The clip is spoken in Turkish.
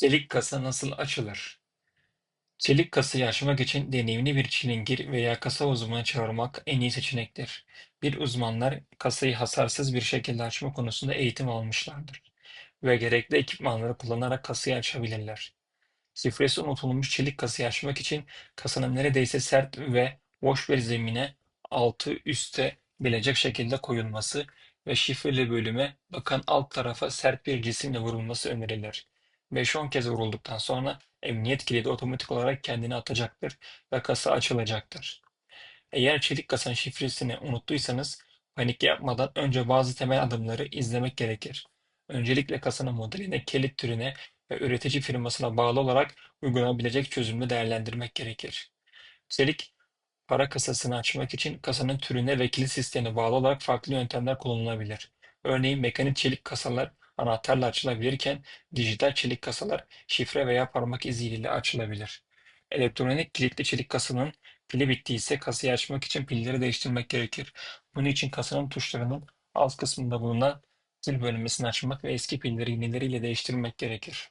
Çelik kasa nasıl açılır? Çelik kasayı açmak için deneyimli bir çilingir veya kasa uzmanı çağırmak en iyi seçenektir. Bir uzmanlar kasayı hasarsız bir şekilde açma konusunda eğitim almışlardır ve gerekli ekipmanları kullanarak kasayı açabilirler. Şifresi unutulmuş çelik kasayı açmak için kasanın neredeyse sert ve boş bir zemine altı üste gelecek şekilde koyulması ve şifreli bölüme bakan alt tarafa sert bir cisimle vurulması önerilir. 5-10 kez vurulduktan sonra emniyet kilidi otomatik olarak kendini atacaktır ve kasa açılacaktır. Eğer çelik kasanın şifresini unuttuysanız panik yapmadan önce bazı temel adımları izlemek gerekir. Öncelikle kasanın modeline, kilit türüne ve üretici firmasına bağlı olarak uygulanabilecek çözümü değerlendirmek gerekir. Çelik para kasasını açmak için kasanın türüne ve kilit sistemine bağlı olarak farklı yöntemler kullanılabilir. Örneğin mekanik çelik kasalar anahtarla açılabilirken dijital çelik kasalar şifre veya parmak izi ile açılabilir. Elektronik kilitli çelik kasanın pili bittiyse kasayı açmak için pilleri değiştirmek gerekir. Bunun için kasanın tuşlarının alt kısmında bulunan pil bölmesini açmak ve eski pilleri yenileriyle değiştirmek gerekir.